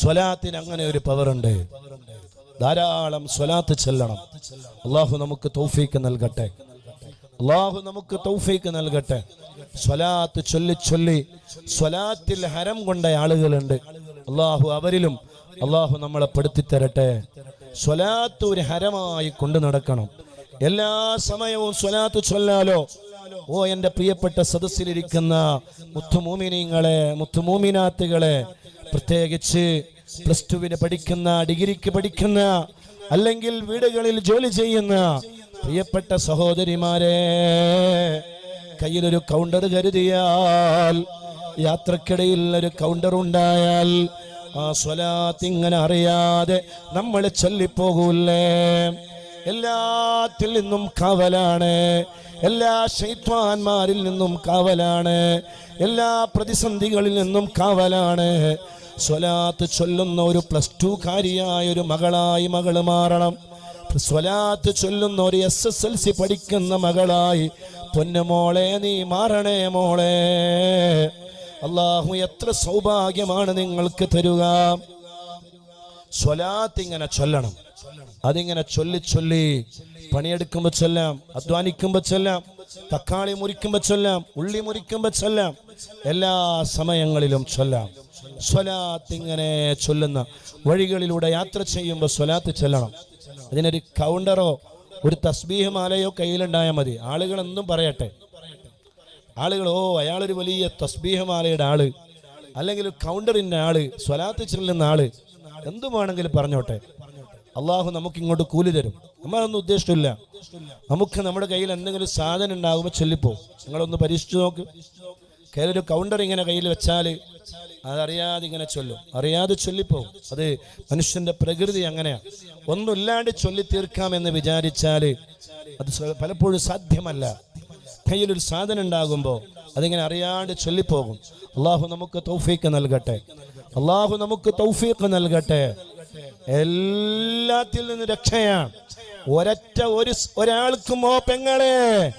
സ്വലാത്തിന് അങ്ങനെ ഒരു പവറുണ്ട്. ധാരാളം സ്വലാത്ത് ചെല്ലണം. അള്ളാഹു നമുക്ക് തൗഫീക്ക് നൽകട്ടെ. അള്ളാഹു നമുക്ക് തൗഫീക്ക് നൽകട്ടെ. സ്വലാത്ത് ചൊല്ലി ചൊല്ലി സ്വലാത്തിൽ ഹരം കൊണ്ട ആളുകളുണ്ട്. അള്ളാഹു അവരിലും അള്ളാഹു നമ്മളെ പെടുത്തി തരട്ടെ സ്വലാത്ത് ഒരു ഹരമായി കൊണ്ടു നടക്കണം. എല്ലാ സമയവും സ്വലാത്ത് ചൊല്ലാലോ? ഓ എന്റെ പ്രിയപ്പെട്ട സദസ്സിലിരിക്കുന്ന മുത്തുമൂമിനിങ്ങളെ മുത്തുമൂമിനാത്തുകളെ പ്രത്യേകിച്ച് പ്ലസ് ടുവിന് പഠിക്കുന്ന ഡിഗ്രിക്ക് പഠിക്കുന്ന അല്ലെങ്കിൽ വീടുകളിൽ ജോലി ചെയ്യുന്ന പ്രിയപ്പെട്ട സഹോദരിമാരെ കയ്യിലൊരു കൗണ്ടർ കരുതിയാൽ യാത്രക്കിടയിൽ ഒരു കൗണ്ടർ ഉണ്ടായാൽ ആ സ്വലാത്ത് ഇങ്ങനെ അറിയാതെ നമ്മൾ ചൊല്ലിപ്പോകൂല്ലേ? എല്ലാത്തിൽ നിന്നും കാവലാണ്. എല്ലാ ശൈത്വാന്മാരിൽ നിന്നും കാവലാണ്. എല്ലാ പ്രതിസന്ധികളിൽ നിന്നും കാവലാണ്. സ്വലാത്ത് ചൊല്ലുന്ന ഒരു പ്ലസ് ടു കാരിയായ ഒരു മകളായി മകൾ മാറണം. സ്വലാത്ത് ചൊല്ലുന്ന ഒരു എസ് എസ് എൽ സി പഠിക്കുന്ന മകളായി പൊന്നുമോളെ നീ മാറണേ മോളെ. അള്ളാഹു എത്ര സൗഭാഗ്യമാണ് നിങ്ങൾക്ക് തരുക. സ്വലാത്ത് ഇങ്ങനെ ചൊല്ലണം. അതിങ്ങനെ ചൊല്ലി ചൊല്ലി പണിയെടുക്കുമ്പോ ചൊല്ലാം അധ്വാനിക്കുമ്പോ ചൊല്ലാം തക്കാളി മുറിക്കുമ്പോ ചൊല്ലാം ഉള്ളി മുറിക്കുമ്പോ ചൊല്ലാം എല്ലാ സമയങ്ങളിലും ചൊല്ലാം. സ്വലാത്ത് ഇങ്ങനെ ചൊല്ലുന്ന വഴികളിലൂടെ യാത്ര ചെയ്യുമ്പോൾ സ്വലാത്ത് ചെല്ലണം. അതിനൊരു കൗണ്ടറോ ഒരു തസ്ബീഹ് മാലയോ കയ്യിലുണ്ടായാൽ മതി. ആളുകൾ എന്നും പറയട്ടെ. ആളുകൾ ഓ അയാളൊരു വലിയ തസ്ബീഹ് മാലയുടെ ആൾ. അല്ലെങ്കിൽ ഒരു കൗണ്ടറിന്റെ ആൾ സ്വലാത്ത് ചെല്ലുന്ന ആൾ. എന്തുമാണെങ്കിലും പറഞ്ഞോട്ടെ. അള്ളാഹു നമുക്ക് ഇങ്ങോട്ട് കൂലി തരും. നമ്മളൊന്നും ഉദ്ദേശിച്ചില്ല നമുക്ക് നമ്മുടെ കയ്യിൽ എന്തെങ്കിലും സാധനം ഉണ്ടാകുമ്പോൾ ചൊല്ലിപ്പോ. നിങ്ങളൊന്ന് പരീക്ഷിച്ചു നോക്ക്. കയ്യിലൊരു കൗണ്ടർ ഇങ്ങനെ കയ്യിൽ വെച്ചാൽ അതറിയാതെ ഇങ്ങനെ ചൊല്ലും. അറിയാതെ ചൊല്ലിപ്പോകും. അത് മനുഷ്യന്റെ പ്രകൃതി അങ്ങനെയാണ് ഒന്നുമില്ലാണ്ട് ചൊല്ലി തീർക്കാം എന്ന് വിചാരിച്ചാൽ അത് പലപ്പോഴും സാധ്യമല്ല. കയ്യിലൊരു സാധനം ഉണ്ടാകുമ്പോൾ അതിങ്ങനെ അറിയാണ്ട് ചൊല്ലിപ്പോകും. അള്ളാഹു നമുക്ക് തൗഫീക്ക് നൽകട്ടെ. അള്ളാഹു നമുക്ക് തൗഫീക്ക് നൽകട്ടെ. എല്ലാത്തിൽ നിന്ന് രക്ഷയാണ് ഒരറ്റ ഒരു ഒരാൾക്കും ഓ പെങ്ങളെ?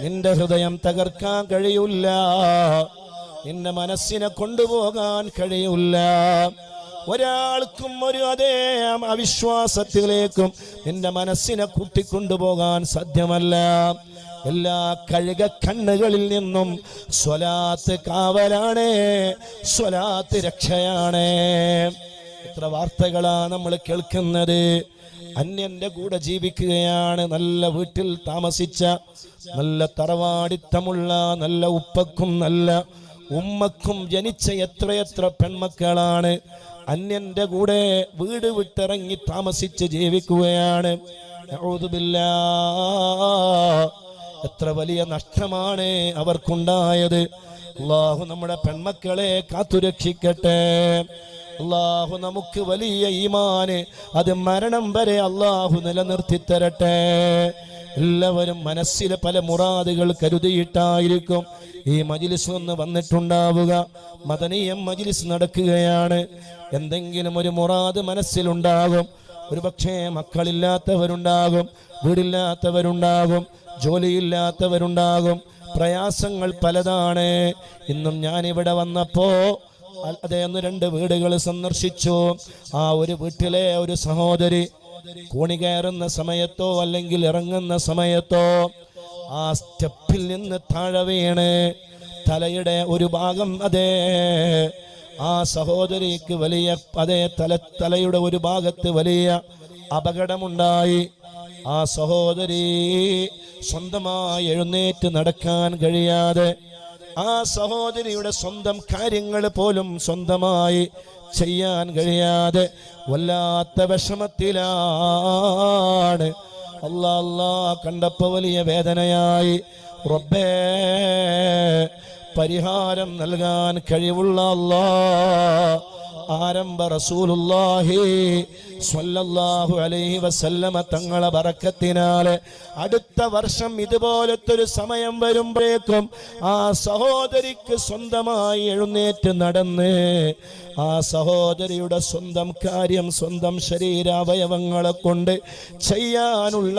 നിന്റെ ഹൃദയം തകർക്കാൻ കഴിയില്ല. നിന്റെ മനസ്സിനെ കൊണ്ടുപോകാൻ കഴിയില്ല. ഒരാൾക്കും ഒരു അതേ അവിശ്വാസത്തിലേക്കും നിന്റെ മനസ്സിനെ കൂട്ടിക്കൊണ്ടുപോകാൻ സാധ്യമല്ല. എല്ലാ കഴുക കണ്ണുകളിൽ നിന്നും സ്വലാത്ത് കാവലാണ് സ്വലാത്ത് രക്ഷയാണ്. എത്ര വാർത്തകളാണ് നമ്മൾ കേൾക്കുന്നത്. അന്യന്റെ കൂടെ ജീവിക്കുകയാണ് നല്ല വീട്ടിൽ താമസിച്ച നല്ല തറവാടിത്തമുള്ള നല്ല ഉപ്പക്കും നല്ല ഉമ്മക്കും ജനിച്ച എത്രയെത്ര പെൺമക്കളാണ്. അന്യന്റെ കൂടെ വീട് വിട്ടിറങ്ങി താമസിച്ച് ജീവിക്കുകയാണ്. എത്ര വലിയ നഷ്ടമാണ് അവർക്കുണ്ടായത്. അള്ളാഹു നമ്മുടെ പെൺമക്കളെ കാത്തുരക്ഷിക്കട്ടെ. അള്ളാഹു നമുക്ക് വലിയ ഈമാന് അത് മരണം വരെ അള്ളാഹു നിലനിർത്തി തരട്ടെ എല്ലാവരും മനസ്സിൽ പല മുറാദുകൾ കരുതിയിട്ടായിരിക്കും ഈ മജിലിസ് ഒന്ന് വന്നിട്ടുണ്ടാവുക. മദനീയം മജിലിസ് നടക്കുകയാണ്. എന്തെങ്കിലും ഒരു മുറാദ് മനസ്സിലുണ്ടാകും. ഒരു പക്ഷേ മക്കളില്ലാത്തവരുണ്ടാകും വീടില്ലാത്തവരുണ്ടാകും ജോലിയില്ലാത്തവരുണ്ടാകും. പ്രയാസങ്ങൾ പലതാണ്. ഇന്നും ഞാനിവിടെ വന്നപ്പോ അ- അതേ ഒന്ന് രണ്ട് വീടുകൾ സന്ദർശിച്ചു. ആ ഒരു വീട്ടിലെ ഒരു സഹോദരി കോണി കയറുന്ന സമയത്തോ അല്ലെങ്കിൽ ഇറങ്ങുന്ന സമയത്തോ ആ സ്റ്റെപ്പിൽ നിന്ന് താഴെ വീണ് തലയുടെ ഒരു ഭാഗം അതേ ആ സഹോദരിക്ക് വലിയ അതേ തല തലയുടെ ഒരു ഭാഗത്ത് വലിയ അപകടമുണ്ടായി. ആ സഹോദരി സ്വന്തമായി എഴുന്നേറ്റ് നടക്കാൻ കഴിയാതെ ആ സഹോദരിയുടെ സ്വന്തം കാര്യങ്ങൾ പോലും സ്വന്തമായി ചെയ്യാൻ കഴിയാതെ വല്ലാത്ത വിഷമത്തിലാണ്. അല്ലാ അല്ലാ കണ്ടപ്പോ വലിയ വേദനയായി. റബ്ബേ പരിഹാരം നൽകാൻ കഴിവുള്ള അല്ലാ. ആരംഭ റസൂലുള്ളാഹി സ്വല്ലല്ലാഹു അലൈഹി വസല്ലമ തങ്ങളെ ബറക്കത്തിനാല് അടുത്ത വർഷം ഇതുപോലത്തെ ഒരു സമയം വരുമ്പോഴേക്കും ആ സഹോദരിക്ക് സ്വന്തമായി എഴുന്നേറ്റ് നടന്ന് ആ സഹോദരിയുടെ സ്വന്തം കാര്യം സ്വന്തം ശരീരാവയവങ്ങളെ കൊണ്ട് ചെയ്യാനുള്ള